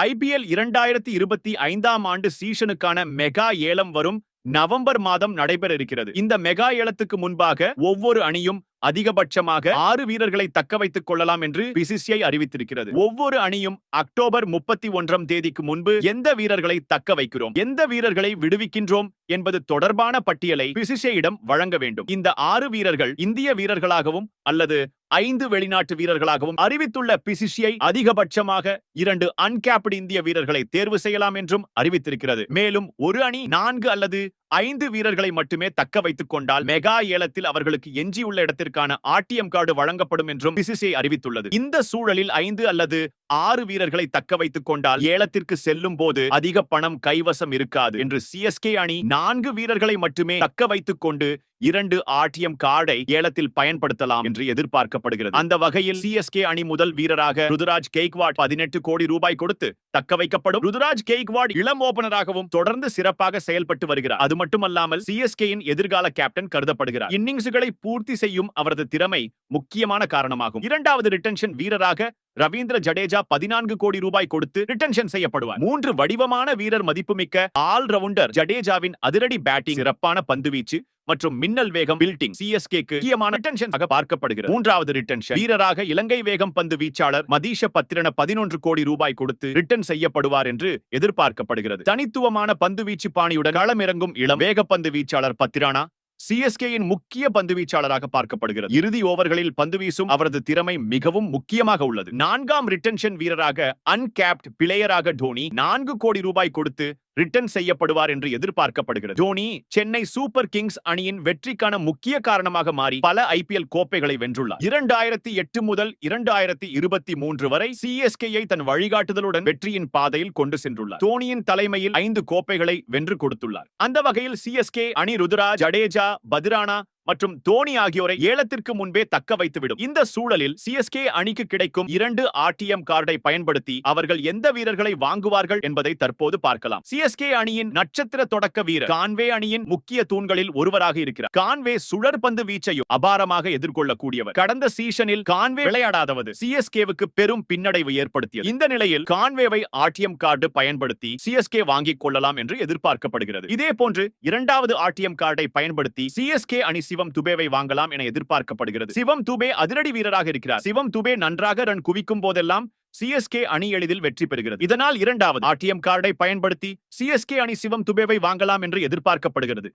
IPL இரண்டாயிரத்தி இருபத்தி ஐந்தாம் ஆண்டு சீசனுக்கான மெகா ஏலம் வரும் நவம்பர் மாதம் நடைபெற இருக்கிறது. இந்த மெகா ஏலத்துக்கு முன்பாக ஒவ்வொரு அணியும் அதிகபட்சமாக ஆறு வீரர்களை தக்க வைத்துக் கொள்ளலாம் என்று பிசிசிஐ அறிவித்திருக்கிறது. ஒவ்வொரு அணியும் அக்டோபர் முப்பத்தி ஒன்றாம் தேதிக்கு முன்பு எந்த வீரர்களை தக்க வைக்கிறோம்? எந்த வீரர்களை விடுவிக்கின்றோம்? என்பது தொடர்பான பட்டியலை பிசிசிஐயிடம் வழங்க வேண்டும். இந்த ஆறு வீரர்கள் இந்திய வீரர்களாகவும் அல்லது ஐந்து வெளிநாட்டு வீரர்களாகவும் அறிவித்துள்ள பிசிசிஐ அதிகபட்சமாக இரண்டு அன்கேப்டு இந்திய வீரர்களை தேர்வு செய்யலாம் என்றும் அறிவித்திருக்கிறது. மேலும் ஒரு அணி நான்கு அல்லது ஐந்து வீரர்களை மட்டுமே தக்க வைத்துக் கொண்டால் மெகா ஏலத்தில் அவர்களுக்கு எஞ்சியுள்ள இடத்திற்கான ஆர்டிஎம் கார்டு வழங்கப்படும் என்றும் பிசிசிஐ அறிவித்துள்ளது. இந்த சூழலில் ஐந்து அல்லது ஆறு வீரர்களை தக்க வைத்துக் கொண்டால் ஏலத்திற்கு செல்லும் போது அதிக பணம் கைவசம் இருக்காது என்று சிஎஸ்கே அணி நான்கு வீரர்களை மட்டுமே தக்க வைத்துக் கொண்டு இரண்டு ஆர்டிஎம் கார்டை ஏலத்தில் பயன்படுத்தலாம் என்று எதிர்பார்க்கப்படுகிறது. அந்த வகையில் சிஎஸ்கே அணி முதல் வீரராக ருதுராஜ் கெய்க்வாட் பதினெட்டு கோடி ரூபாய் கொடுத்து தக்க வைக்கப்படும். ருதுராஜ் கெய்க்வாட் இளம் ஓபனராகவும் தொடர்ந்து சிறப்பாக செயல்பட்டு வருகிறார். அது மட்டுமல்லாமல் சிஎஸ்கேயின் எதிர்கால கேப்டன் கருதப்படுகிறார். இன்னிங்ஸ்களை பூர்த்தி செய்யும் அவரது திறமை முக்கியமான காரணமாகும். இரண்டாவது ரிட்டன்ஷன் வீரராக ரவீந்திர ஜடேஜா பதினான்கு கோடி ரூபாய் கொடுத்து ரிட்டன்ஷன் செய்யப்படுவார். மூன்று வடிவமான வீரர் மதிப்புமிக்க ஆல் ரவுண்டர் ஜடேஜாவின் அதிரடி பேட்டிங் சிறப்பான பந்துவீச்சு மற்றும் மின்னல் வேகம் பில்டிங் சிஎஸ்கேக்கு முக்கியமான ரிட்டன்ஷன் பார்க்கப்படுகிறது. மூன்றாவது ரிட்டன்ஷன் வீரராக இலங்கை வேகம் பந்து வீச்சாளர் மதீஷ பத்திரன பதினொன்று கோடி ரூபாய் கொடுத்து ரிட்டர்ன் செய்யப்படுவார் என்று எதிர்பார்க்கப்படுகிறது. தனித்துவமான பந்து வீச்சு பாணியுடன் களமிறங்கும் இளம் வேகப்பந்து வீச்சாளர் பத்திரானா சிஎஸ்கேயின் முக்கிய பந்து வீச்சாளராக பார்க்கப்படுகிறது. இறுதி ஓவர்களில் பந்து வீசும் அவரது திறமை மிகவும் முக்கியமாக உள்ளது. நான்காம் ரிட்டன்ஷன் வீரராக அன்கேப்ட் பிளேயராக டோனி நான்கு கோடி ரூபாய் கொடுத்து ரிட்டர்ன் செய்யப்படுவார் என்று எதிர்பார்க்கப்படுகிறது. தோனி சென்னை சூப்பர் கிங்ஸ் அணியின் வெற்றிக்கான முக்கிய காரணமாக மாறி பல ஐபிஎல் கோப்பைகளை வென்றுள்ளார். இரண்டாயிரத்தி எட்டு முதல் இரண்டாயிரத்தி இருபத்தி மூன்று வரை சிஎஸ்கேயை தன் வழிகாட்டுதலுடன் வெற்றியின் பாதையில் கொண்டு சென்றுள்ளார். தோனியின் தலைமையில் ஐந்து கோப்பைகளை வென்று கொடுத்துள்ளார். அந்த வகையில் சிஎஸ்கே அணி ருதுராஜ் ஜடேஜா பதிரானா மற்றும் தோனி ஆகியோரை ஏலத்திற்கு முன்பே தக்க வைத்துவிடும். இந்த சூழலில் சிஎஸ்கே அணிக்கு கிடைக்கும் இரண்டு ஆர்டிஎம் கார்டை பயன்படுத்தி அவர்கள் எந்த வீரர்களை வாங்குவார்கள் என்பதை தற்போது பார்க்கலாம். சிஎஸ்கே அணியின் நட்சத்திர தொடக்க வீரர் கான்வே அணியின் முக்கிய தூண்களில் ஒருவராக இருக்கிறார். கான்வே சுழற்பந்து வீச்சையும் அபாரமாக எதிர்கொள்ளக்கூடியவர். கடந்த சீசனில் கான்வே விளையாடாதவது சிஎஸ்கேவுக்கு பெரும் பின்னடைவு ஏற்படுத்தியது. இந்த நிலையில் கான்வேவை ஆர்டிஎம் கார்டு பயன்படுத்தி சிஎஸ்கே வாங்கிக் கொள்ளலாம் என்று எதிர்பார்க்கப்படுகிறது. இதே போன்று இரண்டாவது ஆர்டிஎம் கார்டை பயன்படுத்தி சிஎஸ்கே அணி சிவம் துபேவை வாங்கலாம் என எதிர்பார்க்கப்படுகிறது. சிவம் துபே அதிரடி வீரராக இருக்கிறார். சிவம் துபே நன்றாக ரன் குவிக்கும் போதெல்லாம் சிஎஸ்கே அணி எளிதில் வெற்றி பெறுகிறது. இதனால் இரண்டாவது ஆர்டிஎம் கார்டை பயன்படுத்தி சிஎஸ்கே அணி சிவம் துபேவை வாங்கலாம் என்று எதிர்பார்க்கப்படுகிறது.